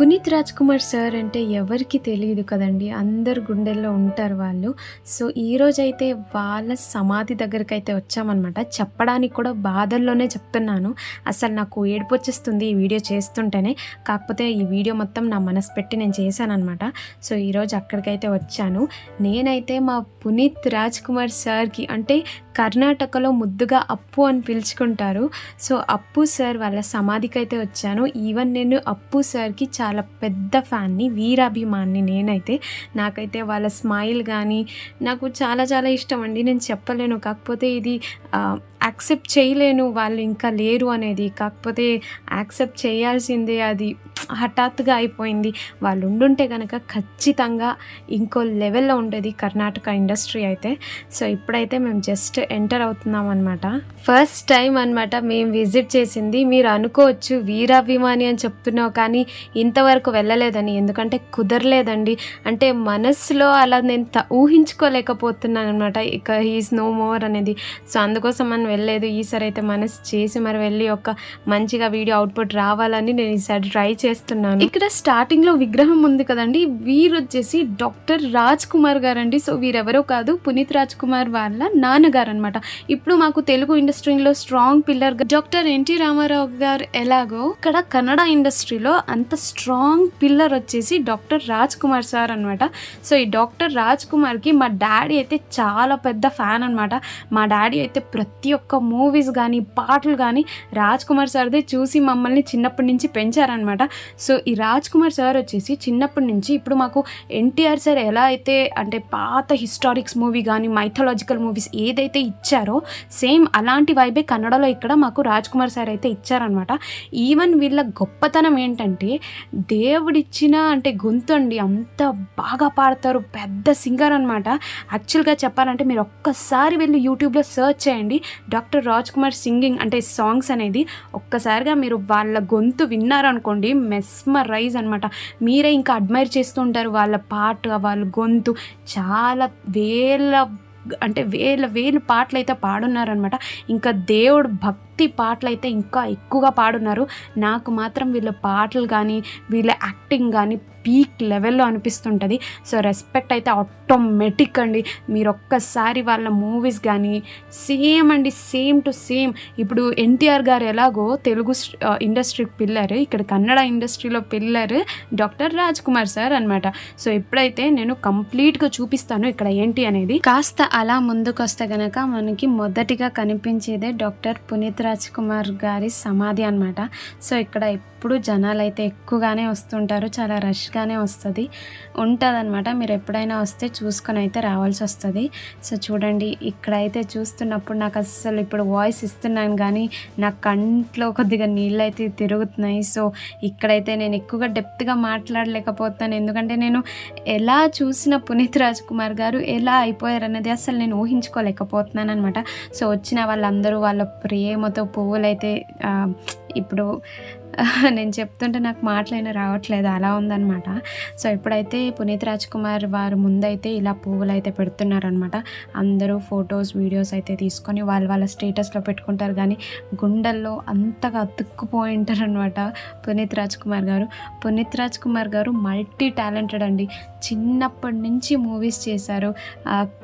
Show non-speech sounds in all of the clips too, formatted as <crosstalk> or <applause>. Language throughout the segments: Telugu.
పునీత్ రాజ్ కుమార్ సార్ అంటే ఎవరికి తెలియదు కదండి. అందరు గుండెల్లో ఉంటారు వాళ్ళు. సో ఈరోజు అయితే వాళ్ళ సమాధి దగ్గరికి అయితే వచ్చామన్నమాట. చెప్పడానికి కూడా బాధల్లోనే చెప్తున్నాను. అసలు నాకు ఏడుపు వచ్చేస్తుంది ఈ వీడియో చేస్తుంటేనే. కాకపోతే ఈ వీడియో మొత్తం నా మనసు పెట్టి నేను చేశానమాట సో ఈరోజు అక్కడికైతే వచ్చాను. నేనైతే మా పునీత్ రాజ్ కుమార్ సార్కి అంటే కర్ణాటకలో ముద్దుగా అప్పు అని పిలుచుకుంటారు. సో అప్పు సార్ వాళ్ళ సమాధికి అయితే వచ్చాను. ఈవెన్ నేను అప్పు సార్కి చాలా చాలా పెద్ద ఫ్యాన్ని వీరాభిమాన్ని నేనైతే. నాకైతే వాళ్ళ స్మైల్ కానీ నాకు చాలా చాలా ఇష్టం అండి. నేను చెప్పలేను. కాకపోతే ఇది యాక్సెప్ట్ చేయలేను. వాళ్ళు ఇంకా లేరు అనేది. కాకపోతే యాక్సెప్ట్ చేయాల్సిందే. అది హఠాత్తుగా అయిపోయింది. వాళ్ళు ఉండుంటే కనుక ఖచ్చితంగా ఇంకో లెవెల్లో ఉండేది కర్ణాటక ఇండస్ట్రీ అయితే. సో ఇప్పుడైతే మేము జస్ట్ ఎంటర్ అవుతున్నాం అనమాట ఫస్ట్ టైం అనమాట మేము విజిట్ చేసింది. మీరు అనుకోవచ్చు వీరాభిమాని అని చెప్తున్నావు కానీ అంతవరకు వెళ్ళలేదని ఎందుకంటే కుదరలేదండి. అంటే మనస్సులో అలా నేను త- ఊహించుకోలేకపోతున్నాను అనమాట ఇక హీస్ నో మోర్ అనేది. సో అందుకోసం మనం వెళ్ళలేదు. ఈసారి అయితే మనసు చేసి మరి వెళ్ళి ఒక మంచిగా వీడియో అవుట్పుట్ రావాలని నేను ఈసారి ట్రై చేస్తున్నాను. ఇక్కడ స్టార్టింగ్లో విగ్రహం ఉంది కదండి. వీరు వచ్చేసి డాక్టర్ రాజ్ కుమార్ గారు అండి సో వీరెవరో కాదు పునీత్ రాజ్ కుమార్ వాళ్ళ నాన్నగారు అనమాట ఇప్పుడు మాకు తెలుగు ఇండస్ట్రీలో strong pillar doctor NT Rama Rao గారు ఎలాగో ఇక్కడ కన్నడ ఇండస్ట్రీలో అంత స్ట్రాంగ్ స్ట్రాంగ్ పిల్లర్ వచ్చేసి డాక్టర్ రాజ్ కుమార్ సార్ అనమాట సో ఈ డాక్టర్ రాజ్ కుమార్కి మా డాడీ అయితే చాలా పెద్ద ఫ్యాన్ అనమాట మా డాడీ అయితే ప్రతి ఒక్క మూవీస్ కానీ పాటలు కానీ రాజ్ కుమార్ సార్దే చూసి మమ్మల్ని చిన్నప్పటి నుంచి పెంచారనమాట సో ఈ రాజ్ కుమార్ సార్ వచ్చేసి చిన్నప్పటి నుంచి ఇప్పుడు మాకు ఎన్టీఆర్ సార్ ఎలా అయితే అంటే పాత హిస్టారిక్స్ మూవీ కానీ మైథలాజికల్ మూవీస్ ఏదైతే ఇచ్చారో సేమ్ అలాంటి వైబే కన్నడలో ఇక్కడ మాకు రాజ్ కుమార్ సార్ అయితే ఇచ్చారనమాట ఈవెన్ వీళ్ళ గొప్పతనం ఏంటంటే దేవుడిచ్చిన అంటే గొంతు అండి అంత బాగా పాడతారు. పెద్ద సింగర్ అనమాట యాక్చువల్గా చెప్పాలంటే మీరు ఒక్కసారి వెళ్ళి యూట్యూబ్లో సెర్చ్ చేయండి. డాక్టర్ రాజ్ కుమార్ సింగింగ్ అంటే సాంగ్స్ అనేది. ఒక్కసారిగా మీరు వాళ్ళ గొంతు విన్నారనుకోండి మెస్మరైజ్ అనమాట మీరే ఇంకా అడ్మైర్ చేస్తూ ఉంటారు వాళ్ళ పాట వాళ్ళ గొంతు. చాలా వేల అంటే వేల వేలు పాటలు అయితే పాడున్నారనమాట ఇంకా దేవుడు భక్తి పాటలు అయితే ఇంకా ఎక్కువగా పాడున్నారు. నాకు మాత్రం వీళ్ళ పాటలు కానీ వీళ్ళ యాక్టింగ్ కానీ పీక్ లెవెల్లో అనిపిస్తుంటుంది. సో రెస్పెక్ట్ అయితే ఆటోమేటిక్ అండి. మీరు ఒక్కసారి వాళ్ళ మూవీస్ కానీ సేమ్ అండి సేమ్ టు సేమ్. ఇప్పుడు ఎన్టీఆర్ గారు ఎలాగో తెలుగు ఇండస్ట్రీ పిల్లర్ ఇక్కడ కన్నడ ఇండస్ట్రీలో pillar doctor Raj Kumar sir అనమాట సో ఇప్పుడైతే నేను కంప్లీట్గా చూపిస్తాను ఇక్కడ ఏంటి అనేది కాస్త అలా ముందుకు వస్తే గనక మనకి మొదటిగా కనిపించేదే డాక్టర్ పునీత్ రాజ్ కుమార్ గారి సమాధి అనమాట సో ఇక్కడ ఎప్పుడు జనాలు అయితే ఎక్కువగానే వస్తుంటారు చాలా రష్గానే వస్తుంది. ఉంటుంది అనమాట మీరు ఎప్పుడైనా వస్తే చూసుకొని అయితే రావాల్సి వస్తుంది. సో చూడండి ఇక్కడైతే చూస్తున్నప్పుడు నాకు అసలు ఇప్పుడు వాయిస్ ఇస్తున్నాను కానీ నా కంట్లో కొద్దిగా నీళ్ళు అయితే తిరుగుతున్నాయి. సో ఇక్కడైతే నేను ఎక్కువగా డెప్త్గా మాట్లాడలేకపోతున్నాను ఎందుకంటే నేను ఎలా చూసిన పునీత్ రాజ్ కుమార్ గారు ఎలా అయిపోయారు అనేది అసలు నేను ఊహించుకోలేకపోతున్నాను అనమాట సో వచ్చిన వాళ్ళందరూ వాళ్ళ ప్రేమతో పువ్వులైతే ఇప్పుడు <laughs> నేను చెప్తుంటే నాకు మాటలైనా రావట్లేదు. అలా ఉందన్నమాట. సో ఇప్పుడైతే పునీత్ రాజ్ కుమార్ వారు ముందైతే ఇలా పువ్వులు అయితే పెడుతున్నారనమాట అందరూ ఫొటోస్ వీడియోస్ అయితే తీసుకొని వాళ్ళ వాళ్ళ స్టేటస్లో పెట్టుకుంటారు. కానీ గుండెల్లో అంతగా అతుక్కుపోయి ఉంటారనమాట పునీత్ రాజ్ కుమార్ గారు. పునీత్ రాజ్ కుమార్ గారు మల్టీ టాలెంటెడ్ అండి. చిన్నప్పటి నుంచి మూవీస్ చేశారు.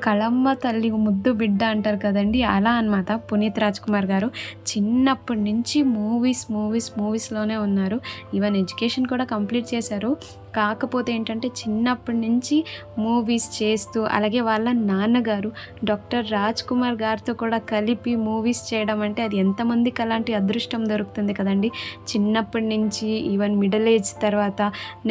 కళమ్మ తల్లి ముద్దు బిడ్డ అంటారు కదండి అలా అనమాట పునీత్ రాజ్ కుమార్ గారు. చిన్నప్పటి నుంచి మూవీస్ మూవీస్ ఉన్నారు. ఈవెన్ ఎడ్యుకేషన్ కూడా కంప్లీట్ చేశారు. కాకపోతే ఏంటంటే చిన్నప్పటి నుంచి మూవీస్ చేస్తూ అలాగే వాళ్ళ నాన్నగారు డాక్టర్ రాజ్ కుమార్ గారితో కూడా కలిపి మూవీస్ చేయడం అంటే అది ఎంతమందికి అలాంటి అదృష్టం దొరుకుతుంది కదండి. చిన్నప్పటి నుంచి ఈవెన్ మిడిల్ ఏజ్ తర్వాత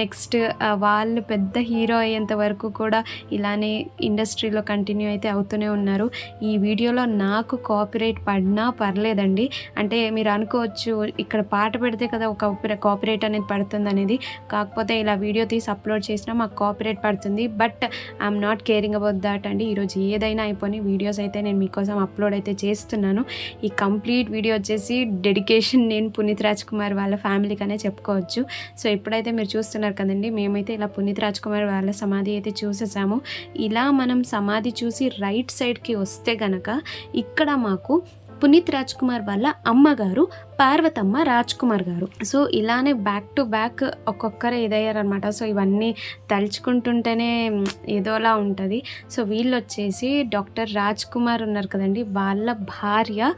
నెక్స్ట్ వాళ్ళు పెద్ద హీరో అయ్యేంత వరకు కూడా ఇలానే ఇండస్ట్రీలో కంటిన్యూ అయితే అవుతూనే ఉన్నారు. ఈ వీడియోలో నాకు కాపీరైట్ పడినా పర్లేదండి. అంటే మీరు అనుకోవచ్చు ఇక్కడ పాట పెడితే కదా ఒక కాపీరైట్ అనేది పడుతుంది అనేది. కాకపోతే ఇలా వీడియో వీడియో తీసి అప్లోడ్ చేసినా మాకు కాపీరైట్ పడుతుంది. But I'm not caring about that అండి. ఈరోజు ఏదైనా అయిపోయి వీడియోస్ అయితే నేను మీకోసం అప్లోడ్ అయితే చేస్తున్నాను. ఈ కంప్లీట్ వీడియో వచ్చేసి డెడికేషన్ నేను పునీత్ రాజ్ కుమార్ వాళ్ళ ఫ్యామిలీకనే చెప్పుకోవచ్చు. సో ఇప్పుడైతే మీరు చూస్తున్నారు కదండి మేమైతే ఇలా పునీత్ రాజ్ కుమార్ వాళ్ళ సమాధి అయితే చూసేసాము. ఇలా మనం సమాధి చూసి రైట్ సైడ్కి వస్తే గనక ఇక్కడ మాకు పునీత్ రాజ్ కుమార్ వాళ్ళ అమ్మగారు పార్వతమ్మ రాజ్ కుమార్ గారు. సో ఇలానే బ్యాక్ టు బ్యాక్ ఒక్కొక్కరు ఇదయ్యారనమాట సో ఇవన్నీ తలుచుకుంటుంటేనే ఏదోలా ఉంటుంది. సో వీళ్ళు వచ్చేసి డాక్టర్ రాజ్ కుమార్ ఉన్నారు కదండి. వాళ్ళ భార్య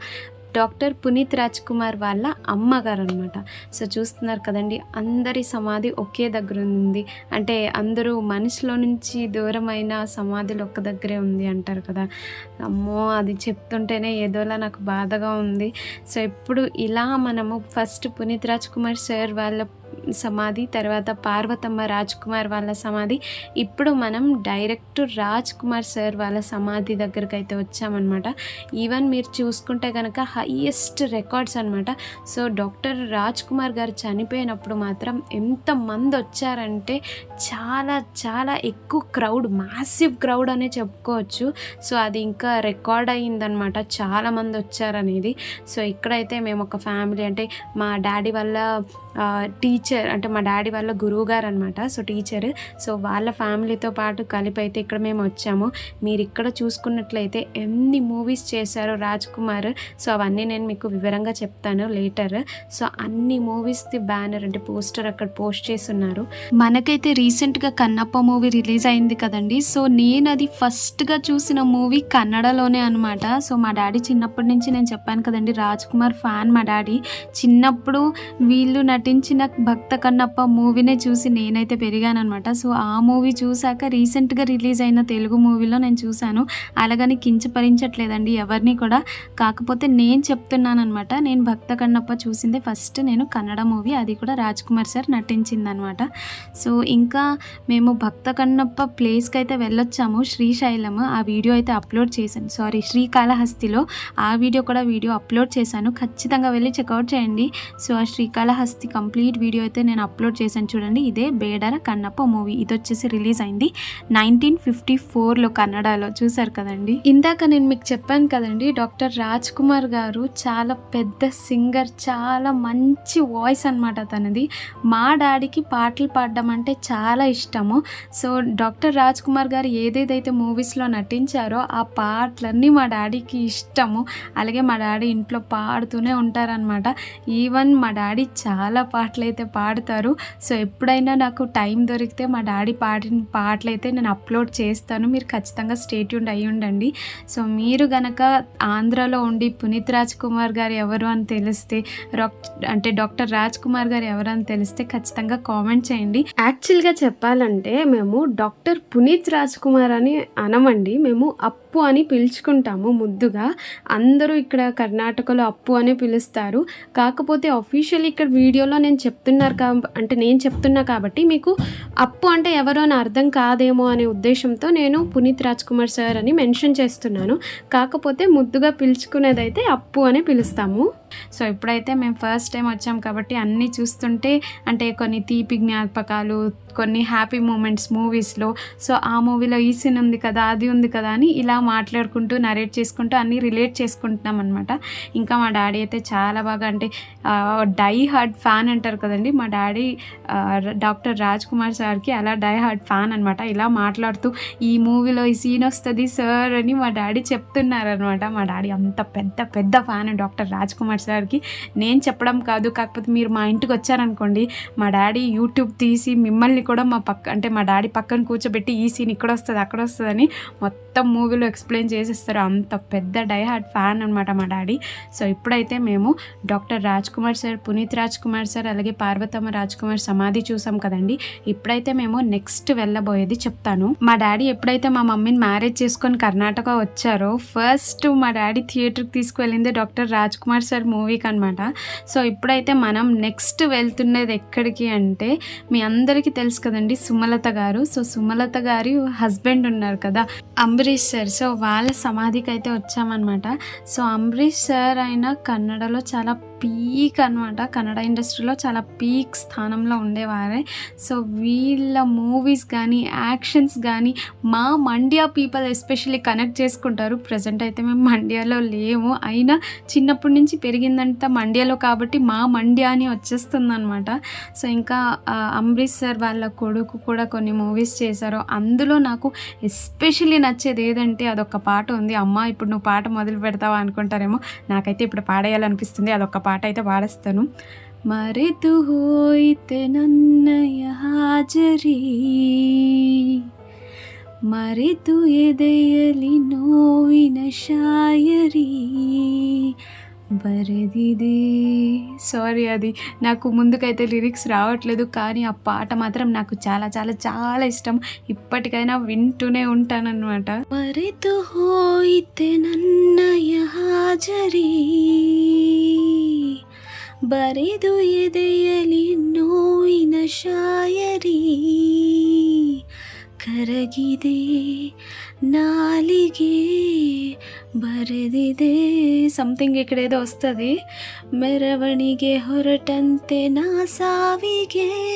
డాక్టర్ పునీత్ రాజ్ కుమార్ వాళ్ళ అమ్మగారు అనమాట సో చూస్తున్నారు కదండి అందరి సమాధి ఒకే దగ్గర ఉంది. అంటే అందరూ మనసులో నుంచి దూరమైన సమాధులు ఒక్క దగ్గరే ఉంది అంటారు కదా. అమ్మో అది చెప్తుంటేనే ఏదోలా నాకు బాధగా ఉంది. సో ఇప్పుడు ఇలా మనము ఫస్ట్ పునీత్ రాజ్ కుమార్ సార్ వాళ్ళ సమాధి తర్వాత పార్వతమ్మ రాజ్ కుమార్ వాళ్ళ సమాధి. ఇప్పుడు మనం డైరెక్ట్ రాజ్ కుమార్ సార్ వాళ్ళ సమాధి దగ్గరికి అయితే వచ్చామన్నమాట. ఈవెన్ మీరు చూసుకుంటే కనుక హైయెస్ట్ రికార్డ్స్ అనమాట సో డాక్టర్ రాజ్ కుమార్ గారు చనిపోయినప్పుడు మాత్రం ఎంతమంది వచ్చారంటే చాలా చాలా ఎక్కువ క్రౌడ్ మ్యాసివ్ క్రౌడ్ అనే చెప్పుకోవచ్చు. సో అది ఇంకా రికార్డ్ అయ్యిందనమాట చాలామంది వచ్చారనేది. సో ఇక్కడైతే మేము ఒక ఫ్యామిలీ అంటే మా డాడీ వాళ్ళ టీచర్ అంటే మా డాడీ వాళ్ళ గురువు గారు అనమాట సో టీచర్ సో వాళ్ళ ఫ్యామిలీతో పాటు కలిపి అయితే ఇక్కడ మేము వచ్చాము. మీరు ఇక్కడ చూసుకున్నట్లయితే ఎన్ని మూవీస్ చేశారో రాజ్ కుమార్ సో అవన్నీ నేను మీకు వివరంగా చెప్తాను లేటర్. సో అన్ని మూవీస్ది బ్యానర్ అంటే పోస్టర్ అక్కడ పోస్ట్ చేస్తున్నారు. మనకైతే రీసెంట్గా కన్నప్ప మూవీ రిలీజ్ అయింది కదండి. సో నేను అది ఫస్ట్గా చూసిన మూవీ కన్నడలోనే అనమాట సో మా డాడీ చిన్నప్పటి నుంచి నేను చెప్పాను కదండి రాజ్ కుమార్ ఫ్యాన్ మా డాడీ. చిన్నప్పుడు వీళ్ళు నటించిన భక్తి కన్నప్ప మూవీనే చూసి నేనైతే పెరిగాను అనమాట సో ఆ మూవీ చూసాక రీసెంట్గా రిలీజ్ అయిన తెలుగు మూవీలో నేను చూశాను. అలాగని కించపరించట్లేదండి ఎవరిని కూడా. కాకపోతే నేను చెప్తున్నాను అనమాట నేను భక్త కన్నప్ప చూసిందే ఫస్ట్ నేను కన్నడ మూవీ అది కూడా రాజ్ కుమార్ సార్ నటించింది అనమాట సో ఇంకా మేము భక్త కన్నప్ప ప్లేస్కి అయితే వెళ్ళొచ్చాము శ్రీశైలం ఆ వీడియో అయితే అప్లోడ్ చేశాను సారీ శ్రీకాళహస్తిలో. ఆ వీడియో కూడా వీడియో అప్లోడ్ చేశాను. ఖచ్చితంగా వెళ్ళి చెక్అవుట్ చేయండి. సో ఆ శ్రీకాళహస్తి కంప్లీట్ వీడియో అయితే అయితే నేను అప్లోడ్ చేశాను చూడండి. ఇదే బేడర కన్నప్ప మూవీ. ఇది వచ్చేసి రిలీజ్ అయింది నైన్టీన్ ఫిఫ్టీ ఫోర్లో కన్నడలో. చూసారు కదండి? ఇందాక నేను మీకు చెప్పాను కదండి డాక్టర్ రాజ్ కుమార్ గారు చాలా పెద్ద సింగర్ చాలా మంచి వాయిస్ అనమాట తనది. మా డాడీకి పాటలు పాడడం అంటే చాలా ఇష్టము. సో డాక్టర్ రాజ్ కుమార్ గారు ఏదేదైతే మూవీస్లో నటించారో ఆ పాటలన్నీ మా డాడీకి ఇష్టము. అలాగే మా డాడీ ఇంట్లో పాడుతూనే ఉంటారనమాట ఈవెన్ మా డాడీ చాలా పాటలు అయితే పాడతారు. సో ఎప్పుడైనా నాకు టైం దొరికితే మా డాడీ పాడిన పాటలు అయితే నేను అప్లోడ్ చేస్తాను. మీరు ఖచ్చితంగా స్టేట్యూన్ అయి ఉండండి. సో మీరు గనక ఆంధ్రాలో ఉండి పునీత్ రాజ్ కుమార్ గారు ఎవరు అని తెలిస్తే రాక్- అంటే డాక్టర్ రాజ్ కుమార్ గారు ఎవరు అని తెలిస్తే ఖచ్చితంగా కామెంట్ చేయండి. యాక్చువల్గా చెప్పాలంటే మేము డాక్టర్ పునీత్ రాజ్ కుమార్ అని అనమండి. మేము అప్ అప్పు అని పిలుచుకుంటాము ముద్దుగా. అందరూ ఇక్కడ కర్ణాటకలో అప్పు అనే పిలుస్తారు. కాకపోతే అఫీషియల్ ఇక్కడ వీడియోలో నేను చెప్తున్నారు కా అంటే నేను చెప్తున్నా కాబట్టి మీకు అప్పు అంటే ఎవరో అని అర్థం కాదేమో అనే ఉద్దేశంతో నేను పునీత్ రాజ్ కుమార్ సార్ అని మెన్షన్ చేస్తున్నాను. కాకపోతే ముద్దుగా పిలుచుకునేదైతే అప్పు అని పిలుస్తాము. సో ఇప్పుడైతే మేము ఫస్ట్ టైం వచ్చాం కాబట్టి అన్నీ చూస్తుంటే అంటే కొన్ని తీపి జ్ఞాపకాలు కొన్ని హ్యాపీ మూమెంట్స్ మూవీస్లో సో ఆ మూవీలో ఈ సీన్ ఉంది కదా అది ఉంది కదా అని ఇలా మాట్లాడుకుంటూ నరేట్ చేసుకుంటూ అన్నీ రిలేట్ చేసుకుంటున్నాం అనమాట ఇంకా మా డాడీ అయితే చాలా బాగా అంటే డై హార్డ్ ఫ్యాన్ అంటారు కదండి. మా డాడీ డాక్టర్ రాజ్ కుమార్ సార్కి అలా డై హార్డ్ ఫ్యాన్ అనమాట ఇలా మాట్లాడుతూ ఈ మూవీలో ఈ సీన్ వస్తుంది సార్ అని మా డాడీ చెప్తున్నారనమాట మా డాడీ అంత పెద్ద పెద్ద ఫ్యాన్ డాక్టర్ రాజ్ కుమార్ సార్కి. నేను చెప్పడం కాదు కాకపోతే మీరు మా ఇంటికి వచ్చారనుకోండి మా డాడీ యూట్యూబ్ తీసి మిమ్మల్ని కూడా మా పక్క అంటే మా డాడీ పక్కన కూర్చోబెట్టి ఈ సీన్ ఇక్కడ వస్తుంది అక్కడ వస్తుందని మొత్తం మూవీలో ఎక్స్ప్లెయిన్ చేసిస్తారు. అంత పెద్ద డై హార్డ్ ఫ్యాన్ అనమాట మా డాడీ. సో ఇప్పుడైతే మేము doctor Raj Kumar sir Puneeth Raj Kumar sir అలాగే పార్వతమ్మ రాజ్ కుమార్ సమాధి చూసాం కదండి. ఇప్పుడైతే మేము నెక్స్ట్ వెళ్ళబోయేది చెప్తాను. మా డాడీ ఎప్పుడైతే మా మమ్మీని మ్యారేజ్ చేసుకొని కర్ణాటక వచ్చారో ఫస్ట్ మా డాడీ థియేటర్కి తీసుకువెళ్ళింది డాక్టర్ రాజ్ కుమార్ సార్ మూవీకి అనమాట సో ఇప్పుడైతే మనం నెక్స్ట్ వెళ్తున్నది ఎక్కడికి అంటే మీ అందరికీ తెలుసు కదండి సుమలత గారు. సో సుమలత గారి హస్బెండ్ ఉన్నారు కదా అంబరీష్ సార్. సో సో వాళ్ళ సమాధికి అయితే వచ్చామన్నమాట. సో అంబరీష్ సార్ ఆయన కన్నడలో చాలా పీక్ అనమాట కన్నడ ఇండస్ట్రీలో చాలా పీక్ స్థానంలో ఉండేవారే. సో వీళ్ళ మూవీస్ కానీ యాక్షన్స్ కానీ మా మండ్యా పీపుల్ ఎస్పెషల్లీ కనెక్ట్ చేసుకుంటారు. ప్రజెంట్ అయితే మేము మండ్యాలో లేము. అయినా చిన్నప్పటి నుంచి పెరిగిందంతా మండ్యాలో కాబట్టి మా మండ్యా అని వచ్చేస్తుంది అనమాట సో ఇంకా ఆ, అంబరీష్ సార్ వాళ్ళ కొడుకు కూడా కొన్ని మూవీస్ చేశారు. అందులో నాకు ఎస్పెషల్లీ నచ్చేది ఏదంటే అదొక పాట ఉంది. అమ్మ ఇప్పుడు నువ్వు పాట మొదలు పెడతావా అనుకుంటారేమో. నాకైతే ఇప్పుడు పాడేయాలనిపిస్తుంది. అదొక పాట అయితే పాడేస్తాను మరెతు హోయితే నన్నయ హాజరీ ಮರೆತು ಎದೆಯಲಿ ನೋವಿನ ಶಾಯರಿ బరదిదే సారీ అది నాకు ముందుకైతే లిరిక్స్ రావట్లేదు కానీ ఆ పాట మాత్రం నాకు చాలా చాలా చాలా ఇష్టం ఇప్పటికైనా వింటూనే ఉంటానన్నమాట మరితు హోయితే నన్నయ హాజరీ ಬರೆದು ಎದೆಯಲಿ ನೋವಿನ ಶಾಯರಿ. ಕರಗಿದೆ ನಾಲಿಗೆ, ಬರೆದಿದೆ ಸಮಥಿಂಗ್ ಈ ಕಡೆದು ವಸ್ತದೆ ಮೆರವಣಿಗೆ ಹೊರಟಂತೆ ನಾ ಸಾವಿಗೆ.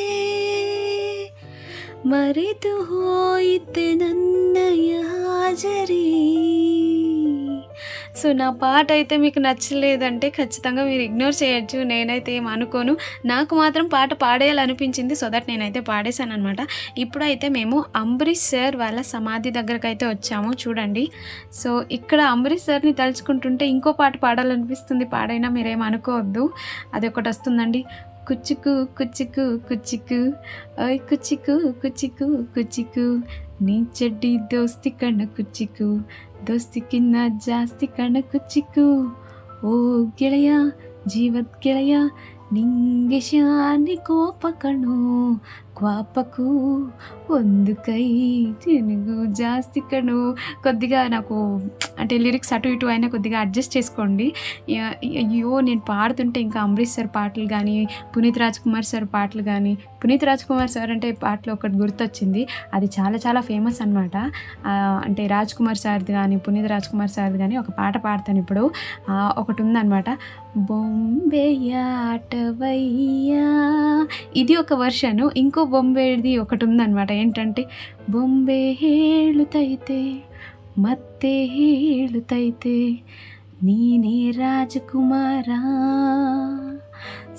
ಮರೆತು ಹೋಯಿತೆ ನನ್ನಯ ಹಾಜರಿ. సో నా పాట అయితే మీకు నచ్చలేదంటే ఖచ్చితంగా మీరు ఇగ్నోర్ చేయొచ్చు. నేనైతే ఏం అనుకోను. నాకు మాత్రం పాట పాడేయాలనిపించింది సో దట్ నేనైతే పాడేశాను అనమాట ఇప్పుడైతే మేము అంబరీష్ సార్ వాళ్ళ సమాధి దగ్గరకు అయితే వచ్చాము చూడండి. సో ఇక్కడ అంబరీష్ సార్ని తలుచుకుంటుంటే ఇంకో పాట పాడాలనిపిస్తుంది పాడైనా మీరేం అనుకోవద్దు. అది ఒకటి వస్తుందండి. కుచ్చుకు కుచ్చుకు కుచ్చుకు. ఐ కుచ్చుకు కుచ్చుకు కుచ్చుకు. నీ చెడ్డి దోస్తి కన్న కుచ్చుకు. ದೋಸ್ತಿ ಕಿನ್ನ ಜಾಸ್ತಿ ಕಣಕು ಚಿಕ್ಕು. ಓ ಗೆಳೆಯ ಜೀವದ ಗೆಳೆಯ ನಿಂಗೆ ಶಾನಿ ಕೋಪ ಕಣೋ. క్వాపకు వందుకై తెలుగు జాస్తి కను. కొద్దిగా నాకు అంటే లిరిక్స్ అటు ఇటు అయినా కొద్దిగా అడ్జస్ట్ చేసుకోండి. అయ్యో నేను పాడుతుంటే ఇంకా అంబరీష్ సార్ పాటలు కానీ పునీత్ రాజ్ కుమార్ సార్ పాటలు కానీ పునీత్ రాజ్ కుమార్ సార్ అంటే పాటలు ఒకటి గుర్తొచ్చింది. అది చాలా చాలా ఫేమస్ అనమాట అంటే రాజ్ కుమార్ సార్ది కానీ పునీత్ రాజ్ కుమార్ సార్ది కానీ ఒక పాట పాడతాను ఇప్పుడు. ఒకటి ఉందన్నమాట. బొంబెయాటవయ్యా ఇది ఒక వర్షను ఇంకో బొంబేది ఒకటి ఉందన్నమాట ఏంటంటే బొంబే హేళుతైతే మత్తే హేళుతైతే నేనే రాజకుమారా.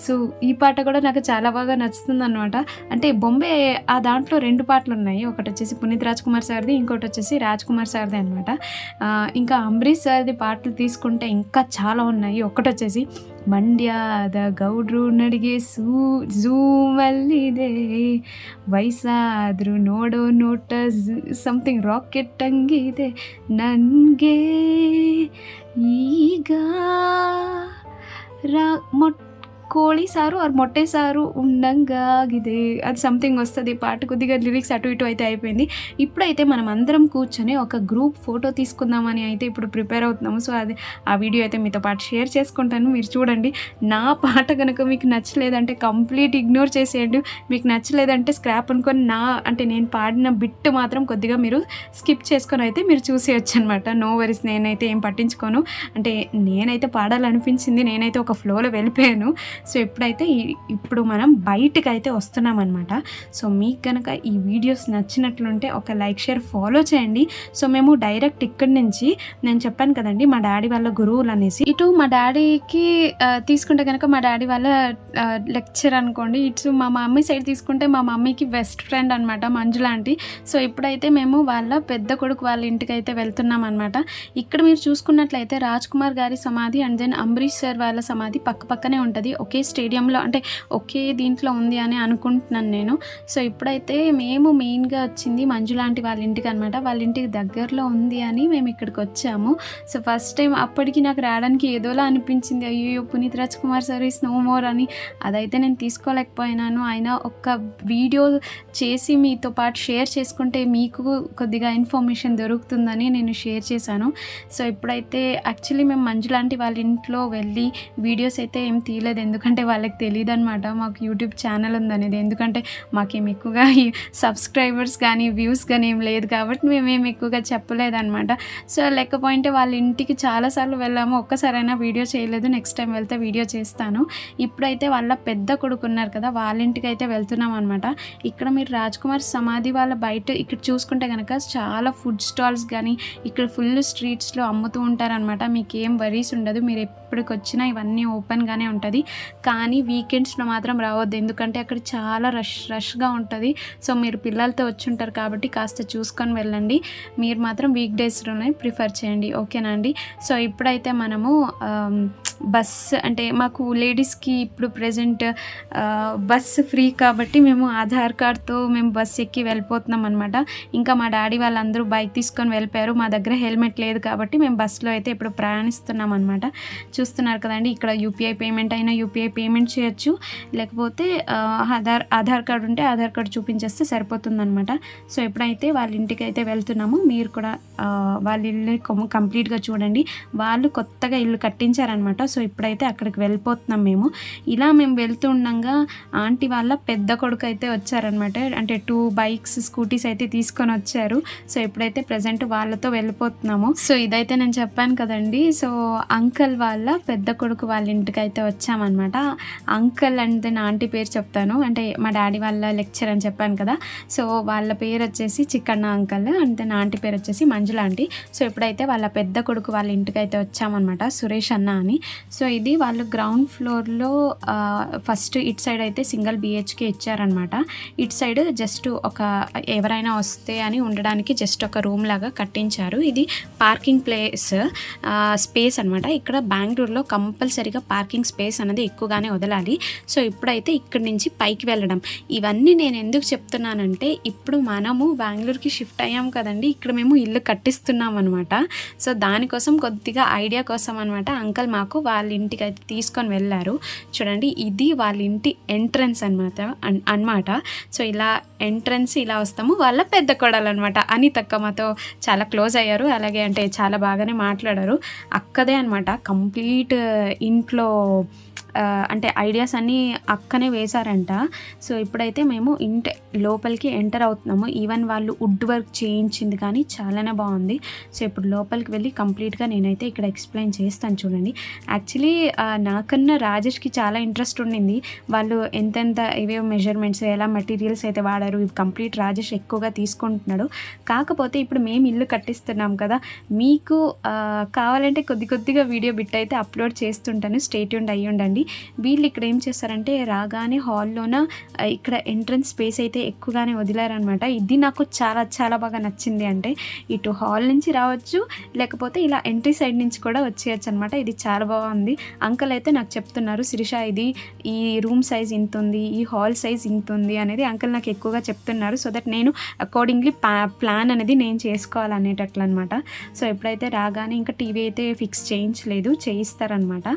సో ఈ పాట కూడా నాకు చాలా బాగా నచ్చుతుంది అనమాట అంటే బొంబే ఆ దాంట్లో రెండు పాటలు ఉన్నాయి ఒకటి వచ్చేసి పునీత్ రాజ్ కుమార్ సార్ది ఇంకోటి వచ్చేసి రాజ్ కుమార్ సార్ది అనమాట ఇంకా అంబరీష్ సార్ది పాటలు తీసుకుంటే ఇంకా చాలా ఉన్నాయి ఒకటి వచ్చేసి ಮಂಡ್ಯದ ಗೌಡ್ರು ನಡಿಗೆ ಸೂ ಝೂ ಮಲ್ಲಿದೆ ವಯಸ್ಸಾದ್ರೂ ನೋಡೋ ನೋಟ ಸಮಥಿಂಗ್ ರಾಕೆಟ್ ಹಂಗಿದೆ ನನಗೆ ಈಗ ರಾ ಮೊಟ್ కోಳಿ సారు ఆర్ మొట్టే సారు ఉండంగాగిదే. అది సంథింగ్ వస్తుంది. పాట కొద్దిగా లిరిక్స్ అటు ఇటు అయితే అయిపోయింది. ఇప్పుడైతే మనం అందరం కూర్చొని ఒక గ్రూప్ ఫోటో తీసుకుందామని అయితే ఇప్పుడు ప్రిపేర్ అవుతున్నాము. సో అది ఆ వీడియో అయితే మీతో పాటు షేర్ చేసుకుంటాను. మీరు చూడండి నా పాట కనుక మీకు నచ్చలేదంటే కంప్లీట్ ఇగ్నోర్ చేసేయండి. మీకు నచ్చలేదంటే స్క్రాప్ అనుకొని నా అంటే నేను పాడిన బిట్ మాత్రం కొద్దిగా మీరు స్కిప్ చేసుకొని అయితే మీరు చూసేయచ్చు అనమాట నో వరీస్ నేనైతే ఏం పట్టించుకోను. అంటే నేనైతే పాడాలనిపించింది. నేనైతే ఒక ఫ్లోలో వెళ్ళిపోయాను. సో ఎప్పుడైతే ఇప్పుడు మనం బయటకు అయితే వస్తున్నాం అనమాట సో మీకు కనుక ఈ వీడియోస్ నచ్చినట్లుంటే ఒక లైక్ షేర్ ఫాలో చేయండి. సో మేము డైరెక్ట్ ఇక్కడి నుంచి నేను చెప్పాను కదండి మా డాడీ వాళ్ళ గురువులు అనేసి ఇటు మా డాడీకి తీసుకుంటే కనుక మా డాడీ వాళ్ళ లెక్చర్ అనుకోండి. ఇటు మా మమ్మీ సైడ్ తీసుకుంటే మా మమ్మీకి బెస్ట్ ఫ్రెండ్ అనమాట మంజు లాంటి. సో ఇప్పుడైతే మేము వాళ్ళ పెద్ద కొడుకు వాళ్ళ ఇంటికి అయితే వెళ్తున్నాం అనమాట ఇక్కడ మీరు చూసుకున్నట్లయితే రాజ్ కుమార్ గారి సమాధి అండ్ దెన్ అంబరీష్ సార్ వాళ్ళ సమాధి పక్క పక్కనే ఉంటుంది. ఒకే స్టేడియంలో అంటే ఒకే దీంట్లో ఉంది అని అనుకుంటున్నాను నేను. సో ఇప్పుడైతే మేము మెయిన్గా వచ్చింది మంజు లాంటి వాళ్ళ ఇంటికి అనమాట వాళ్ళ ఇంటికి దగ్గరలో ఉంది అని మేము ఇక్కడికి వచ్చాము. సో ఫస్ట్ టైం అప్పటికి నాకు రావడానికి ఏదోలా అనిపించింది. అయ్యో పునీత్ రాజ్ కుమార్ సార్ ఈ స్నో మోర్ అని. అదైతే నేను తీసుకోలేకపోయినాను. ఆయన ఒక్క వీడియో చేసి మీతో పాటు షేర్ చేసుకుంటే మీకు కొద్దిగా ఇన్ఫర్మేషన్ దొరుకుతుందని నేను షేర్ చేశాను. సో ఇప్పుడైతే యాక్చువల్లీ మేము మంజు లాంటి వాళ్ళ ఇంట్లో వెళ్ళి వీడియోస్ అయితే ఏం తీయలేదు. ఎందుకు ఎందుకంటే వాళ్ళకి తెలియదు అనమాట మాకు యూట్యూబ్ ఛానల్ ఉందనేది. ఎందుకంటే మాకేం ఎక్కువగా సబ్స్క్రైబర్స్ కానీ వ్యూస్ కానీ ఏం లేదు కాబట్టి మేమేం ఎక్కువగా చెప్పలేదన్నమాట. సో లేకపోయింటే వాళ్ళ ఇంటికి చాలాసార్లు వెళ్ళాము. ఒక్కసారైనా వీడియో చేయలేదు. నెక్స్ట్ టైం వెళ్తే వీడియో చేస్తాను. ఇప్పుడైతే వాళ్ళ పెద్ద కొడుకు ఉన్నారు కదా వాళ్ళ ఇంటికి అయితే వెళ్తున్నాం అనమాట ఇక్కడ మీరు రాజ్ కుమార్ సమాధి వాళ్ళ బయట ఇక్కడ చూసుకుంటే కనుక చాలా ఫుడ్ స్టాల్స్ కానీ ఇక్కడ ఫుల్ స్ట్రీట్స్లో అమ్ముతూ ఉంటారనమాట మీకు ఏం వరీస్ ఉండదు. మీరు ఎప్పటికి వచ్చినా ఇవన్నీ ఓపెన్గానే ఉంటుంది. కానీ వీకెండ్స్లో మాత్రం రావద్దు. ఎందుకంటే అక్కడ చాలా రష్ రష్గా ఉంటుంది. సో మీరు పిల్లలతో వచ్చి ఉంటారు కాబట్టి కాస్త చూసుకొని వెళ్ళండి. మీరు మాత్రం వీక్ డేస్లోనే ప్రిఫర్ చేయండి. ఓకేనా అండి? సో ఇప్పుడైతే మనము బస్ అంటే మాకు లేడీస్కి ఇప్పుడు ప్రజెంట్ బస్ ఫ్రీ కాబట్టి మేము ఆధార్ కార్డ్తో మేము బస్ ఎక్కి వెళ్ళిపోతున్నాం అనమాట ఇంకా మా డాడీ వాళ్ళందరూ బైక్ తీసుకొని వెళ్ళిపోయారు. మా దగ్గర హెల్మెట్ లేదు కాబట్టి మేము బస్సులో అయితే ఇప్పుడు ప్రయాణిస్తున్నాం అనమాట చూస్తున్నారు కదండి ఇక్కడ యూపీఐ పేమెంట్ అయినా యూపీఐ పేమెంట్ చేయొచ్చు. లేకపోతే ఆధార్ ఆధార్ కార్డు ఉంటే ఆధార్ కార్డు చూపించేస్తే సరిపోతుందనమాట సో ఎప్పుడైతే వాళ్ళ ఇంటికి అయితే వెళ్తున్నామో మీరు కూడా వాళ్ళ ఇల్లు కంప్లీట్గా చూడండి. వాళ్ళు కొత్తగా ఇల్లు కట్టించారనమాట సో ఇప్పుడైతే అక్కడికి వెళ్ళిపోతున్నాం మేము. ఇలా మేము వెళ్తూ ఉండగా ఆంటీ వాళ్ళ పెద్ద కొడుకు అయితే వచ్చారనమాట అంటే టూ బైక్స్ స్కూటీస్ అయితే తీసుకొని వచ్చారు. సో ఇప్పుడైతే ప్రజెంట్ వాళ్ళతో వెళ్ళిపోతున్నాము. సో ఇదైతే నేను చెప్పాను కదండి. సో అంకల్ వాళ్ళ పెద్ద కొడుకు వాళ్ళ ఇంటికి అయితే వచ్చామన్నమాట. అంకల్ అండ్ దెన్ ఆంటీ పేరు చెప్తాను. అంటే మా డాడీ వాళ్ళ లెక్చర్ అని చెప్పాను కదా. సో వాళ్ళ పేరు వచ్చేసి Chikkanna uncle and then aunty పేరు వచ్చేసి మంజుల ఆంటీ. సో ఇప్పుడైతే వాళ్ళ పెద్ద కొడుకు వాళ్ళ ఇంటికి అయితే వచ్చామన్నమాట సురేష్ అన్న అని. సో ఇది వాళ్ళు గ్రౌండ్ ఫ్లోర్లో ఫస్ట్ ఇటు సైడ్ అయితే సింగిల్ బిహెచ్కే ఇచ్చారనమాట. ఇట్ సైడ్ జస్ట్ ఒక ఎవరైనా వస్తే అని ఉండడానికి జస్ట్ ఒక రూమ్ లాగా కట్టించారు. ఇది పార్కింగ్ ప్లేస్ స్పేస్ అనమాట. ఇక్కడ బెంగళూరులో కంపల్సరీగా పార్కింగ్ స్పేస్ అనేది ఎక్కువగానే వదలాలి. సో ఇప్పుడైతే ఇక్కడి నుంచి పైకి వెళ్ళడం. ఇవన్నీ నేను ఎందుకు చెప్తున్నానంటే ఇప్పుడు మనము బెంగళూరుకి షిఫ్ట్ అయ్యాం కదండి ఇక్కడ మేము ఇల్లు కట్టిస్తున్నాం అనమాట సో దానికోసం కొద్దిగా ఐడియా కోసం అనమాట అంకల్ మాకు వాళ్ళ ఇంటికి అయితే తీసుకొని వెళ్ళారు. చూడండి ఇది వాళ్ళ ఇంటి ఎంట్రన్స్ అనమాట అన్నమాట. సో ఇలా ఎంట్రన్స్ ఇలా వస్తాము. వాళ్ళ పెద్ద కొడలు అనమాట అని తక్క మాతో చాలా క్లోజ్ అయ్యారు. అలాగే అంటే చాలా బాగానే మాట్లాడారు. అక్కదే అనమాట కంప్లీట్ ఇంట్లో అంటే ఐడియాస్ అన్నీ అక్కనే వేశారంట. సో ఇప్పుడైతే మేము ఇంట లోపలికి ఎంటర్ అవుతున్నాము. ఈవెన్ వాళ్ళు వుడ్ వర్క్ చేయించింది కానీ చాలానే బాగుంది. సో ఇప్పుడు లోపలికి వెళ్ళి కంప్లీట్గా నేనైతే ఇక్కడ ఎక్స్ప్లెయిన్ చేస్తాను చూడండి. యాక్చువల్లీ నాకన్నా రాజేష్కి చాలా ఇంట్రెస్ట్ ఉండింది. వాళ్ళు ఎంతెంత ఇవే మెజర్మెంట్స్ ఎలా మెటీరియల్స్ అయితే వాడారు ఇవి కంప్లీట్ రాజేష్ ఎక్కువగా తీసుకుంటున్నాడు. కాకపోతే ఇప్పుడు మేము ఇల్లు కట్టిస్తున్నాం కదా మీకు కావాలంటే కొద్ది కొద్దిగా వీడియో బిట్ అయితే అప్లోడ్ చేస్తుంటాను. స్టేట్ ఉండి అయ్యి ఉండండి వీళ్ళు ఇక్కడ ఏం చేస్తారంటే రాగానే హాల్లోన ఇక్కడ ఎంట్రన్స్ స్పేస్ అయితే ఎక్కువగానే వదిలారనమాట. ఇది నాకు చాలా చాలా బాగా నచ్చింది అంటే ఇటు హాల్ నుంచి రావచ్చు లేకపోతే ఇలా ఎంట్రీ సైడ్ నుంచి కూడా వచ్చేయచ్చు అనమాట ఇది చాలా బాగుంది. అంకల్ అయితే నాకు చెప్తున్నారు శిరీష ఇది ఈ రూమ్ సైజ్ ఇంత ఉంది ఈ హాల్ సైజ్ ఇంత ఉంది అనేది అంకల్ నాకు ఎక్కువగా చెప్తున్నారు. సో దట్ నేను అకార్డింగ్లీ ప్లాన్ అనేది నేను చేసుకోవాలనేటట్లు అనమాట సో ఎప్పుడైతే రాగానే ఇంకా టీవీ అయితే ఫిక్స్ చేయించలేదు చేయిస్తారనమాట.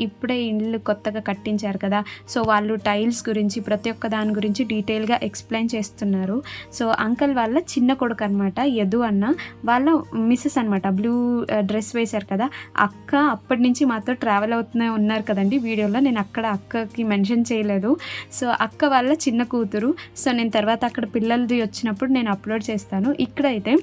ఇప్పుడే ఇల్లు కొత్తగా కట్టించారు కదా. సో వాళ్ళు టైల్స్ గురించి ప్రతి ఒక్క దాని గురించి డీటెయిల్గా ఎక్స్ప్లెయిన్ చేస్తున్నారు. సో అంకల్ వాళ్ళ చిన్న కొడుకు అనమాట యదు అన్న. వాళ్ళ మిస్సెస్ అనమాట బ్లూ డ్రెస్ వేశారు కదా. అక్క అప్పటి నుంచి మాతో ట్రావెల్ అవుతూనే ఉన్నారు కదండి వీడియోలో. నేను అక్కడ అక్కకి మెన్షన్ చేయలేదు. సో అక్క వాళ్ళ చిన్న కూతురు. సో నేను తర్వాత అక్కడ పిల్లలది వచ్చినప్పుడు నేను అప్లోడ్ చేస్తాను. ఇక్కడైతే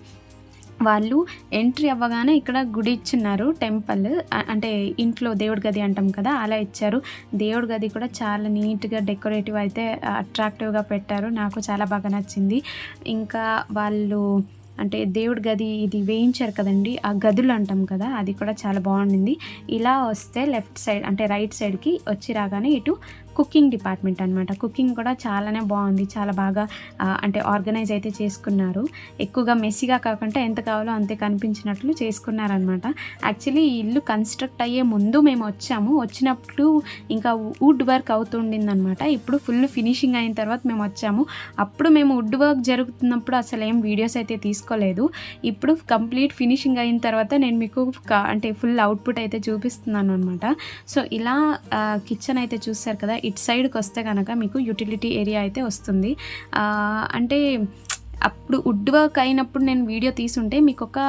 వాళ్ళు ఎంట్రీ అవ్వగానే ఇక్కడ గుడి ఇచ్చున్నారు టెంపుల్. అంటే ఇంట్లో దేవుడి గది అంటాం కదా అలా ఇచ్చారు. దేవుడి గది కూడా చాలా నీట్గా డెకరేటివ్ అయితే అట్రాక్టివ్గా పెట్టారు. నాకు చాలా బాగా నచ్చింది. ఇంకా వాళ్ళు అంటే దేవుడి గది ఇది వేయించారు కదండి ఆ గదులు అంటాం కదా అది కూడా చాలా బాగుండింది. ఇలా వస్తే లెఫ్ట్ సైడ్ అంటే రైట్ సైడ్కి వచ్చి రాగానే ఇటు కుకింగ్ డిపార్ట్మెంట్ అనమాట కుకింగ్ కూడా చాలానే బాగుంది చాలా బాగా అంటే ఆర్గనైజ్ అయితే చేసుకున్నారు. ఎక్కువగా మెస్సీగా కాకుండా ఎంత కావాలో అంతే కనిపించినట్లు చేసుకున్నారనమాట యాక్చువల్లీ ఈ ఇల్లు కన్స్ట్రక్ట్ అయ్యే ముందు మేము వచ్చాము. వచ్చినప్పుడు ఇంకా వుడ్ వర్క్ అవుతుండిందనమాట ఇప్పుడు ఫుల్ ఫినిషింగ్ అయిన తర్వాత మేము వచ్చాము. అప్పుడు మేము వుడ్ వర్క్ జరుగుతున్నప్పుడు అసలు ఏం వీడియోస్ అయితే తీసుకోలేదు. ఇప్పుడు కంప్లీట్ ఫినిషింగ్ అయిన తర్వాత నేను మీకు అంటే ఫుల్ అవుట్పుట్ అయితే చూపిస్తున్నాను అనమాట సో ఇలా కిచెన్ అయితే చూస్తారు కదా ఇటు సైడ్కి వస్తే కనుక మీకు యూటిలిటీ ఏరియా అయితే వస్తుంది. అంటే అప్పుడు వుడ్ వర్క్ అయినప్పుడు నేను వీడియో తీసుంటే మీకు ఒక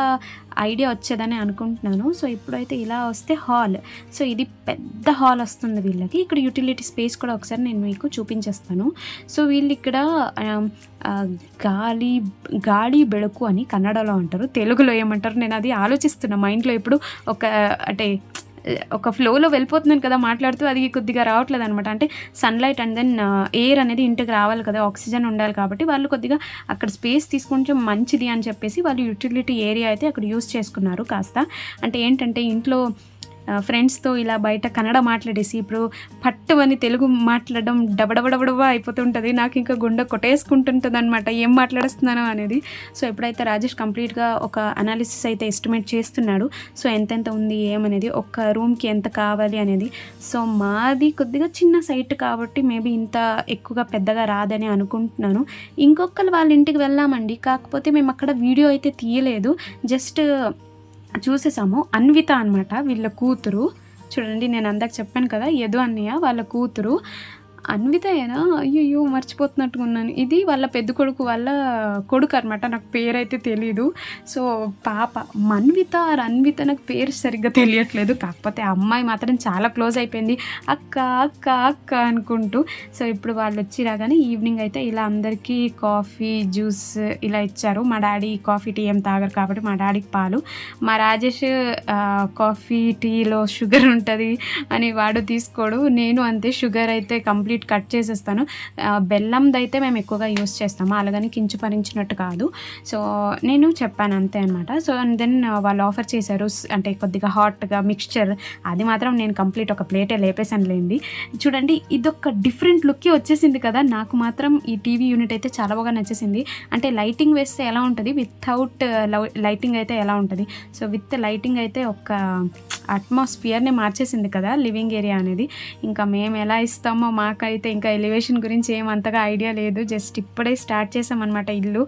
ఐడియా వచ్చేదని అనుకుంటున్నాను. సో ఇప్పుడైతే ఇలా వస్తే హాల్. సో ఇది పెద్ద హాల్ వస్తుంది వీళ్ళకి. ఇక్కడ యూటిలిటీ స్పేస్ కూడా ఒకసారి నేను మీకు చూపించేస్తాను. సో వీళ్ళు ఇక్కడ గాలి గాలి బెళకు అని కన్నడలో అంటారు. తెలుగులో ఏమంటారు? నేను అది ఆలోచిస్తున్నా. మైండ్లో ఇప్పుడు ఒక అంటే ఒక ఫ్లోలో వెళ్ళిపోతున్నాను కదా మాట్లాడుతూ అది కొద్దిగా రావట్లేదు అనమాట అంటే సన్లైట్ అండ్ దెన్ ఎయిర్ అనేది ఇంటికి రావాలి కదా ఆక్సిజన్ ఉండాలి కాబట్టి వాళ్ళు కొద్దిగా అక్కడ స్పేస్ తీసుకుంటే మంచిది అని చెప్పేసి వాళ్ళు యూటిలిటీ ఏరియా అయితే అక్కడ యూస్ చేసుకున్నారు కాస్త. అంటే ఏంటంటే ఇంట్లో ఫ్రెండ్స్తో ఇలా బయట కన్నడ మాట్లాడేసి ఇప్పుడు పట్టు అని తెలుగు మాట్లాడడం డబడబడబడబా అయిపోతుంటుంది. నాకు ఇంకా గుండె కొట్టేసుకుంటుంటుంది అనమాట ఏం మాట్లాడుస్తున్నాను అనేది. సో ఎప్పుడైతే రాజేష్ కంప్లీట్గా ఒక అనాలిసిస్ అయితే ఎస్టిమేట్ చేస్తున్నాడు సో ఎంతెంత ఉంది ఏమనేది ఒక్క రూమ్కి ఎంత కావాలి అనేది. సో మాది కొద్దిగా చిన్న సైట్ కాబట్టి మేబీ ఇంత ఎక్కువగా పెద్దగా రాదని అనుకుంటున్నాను. ఇంకొకరు వాళ్ళ ఇంటికి వెళ్ళామండి కాకపోతే మేము అక్కడ వీడియో అయితే తీయలేదు. జస్ట్ చూసేసాము. అన్విత అనమాట వీళ్ళ కూతురు. చూడండి నేను అందాక చెప్పాను కదా యదు అన్నయ్య వాళ్ళ కూతురు. అన్వితయేనా? అయ్యో మర్చిపోతున్నట్టుగా ఉన్నాను ఇది వాళ్ళ పెద్ద కొడుకు వాళ్ళ కొడుకు అనమాట నాకు పేరైతే తెలీదు. సో పాప. మన్విత ఆర్ అన్విత నాకు పేరు సరిగ్గా తెలియట్లేదు. కాకపోతే అమ్మాయి మాత్రం చాలా క్లోజ్ అయిపోయింది. అక్క అక్క అక్క అనుకుంటూ. సో ఇప్పుడు వాళ్ళు వచ్చి రాగానే ఈవినింగ్ అయితే ఇలా అందరికీ కాఫీ జ్యూస్ ఇలా ఇచ్చారు. మా డాడీ కాఫీ టీ ఏం తాగరు కాబట్టి మా డాడీకి పాలు. మా రాజేష్ కాఫీ టీలో షుగర్ ఉంటుంది అని వాడు తీసుకోడు. నేను అంతే. షుగర్ అయితే కంప్లీట్ కట్ చేసేస్తాను. బెల్లంది అయితే మేము ఎక్కువగా యూస్ చేస్తాము. అలాగని కించపరించినట్టు కాదు. సో నేను చెప్పాను అంతే అనమాట సో అండ్ దెన్ వాళ్ళు ఆఫర్ చేశారు. అంటే కొద్దిగా హాట్గా మిక్స్చర్. అది మాత్రం నేను కంప్లీట్ ఒక ప్లేటే లేపేసాను లేండి. చూడండి ఇదొక డిఫరెంట్ లుక్కి వచ్చేసింది కదా. నాకు మాత్రం ఈ టీవీ యూనిట్ అయితే చాలా బాగా నచ్చేసింది. అంటే లైటింగ్ వేస్తే ఎలా ఉంటుంది? వితౌట్ లైటింగ్ అయితే ఎలా ఉంటుంది? సో విత్ లైటింగ్ అయితే ఒక అట్మాస్ఫియర్ని మార్చేసింది కదా లివింగ్ ఏరియా అనేది. ఇంకా మేము ఎలా ఇస్తామో మాకైతే ఇంకా ఎలివేషన్ గురించి ఏం అంతగా ఐడియా లేదు. జస్ట్ ఇప్పుడే స్టార్ట్ చేసామన్నమాట ఇల్లు.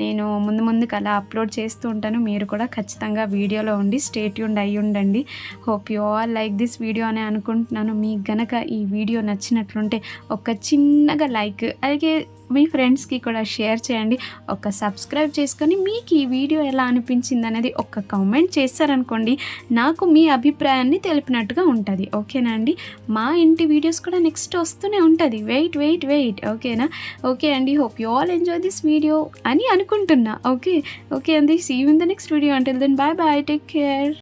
నేను ముందు ముందుకు అలా అప్లోడ్ చేస్తూ ఉంటాను. మీరు కూడా ఖచ్చితంగా వీడియోలో ఉండి స్టేట్ యూండ్ అయి ఉండండి. Hope you all like this video అని అనుకుంటున్నాను. మీకు గనక ఈ వీడియో నచ్చినట్లుంటే ఒక చిన్నగా లైక్ అలాగే మీ ఫ్రెండ్స్కి కూడా షేర్ చేయండి. ఒక సబ్స్క్రైబ్ చేసుకొని మీకు ఈ వీడియో ఎలా అనిపించింది అనేది ఒక కామెంట్ చేస్తారనుకోండి. నాకు మీ అభిప్రాయాన్ని తెలిపినట్టుగా ఉంటుంది. ఓకేనా అండి? మా ఇంటి వీడియోస్ కూడా నెక్స్ట్ వస్తూనే ఉంటుంది. Wait wait wait. ఓకేనా? ఓకే అండి. Hope you all enjoy this video అని అనుకుంటున్నా. ఓకే? ఓకే అండి. See in the next video అంటే then bye bye take care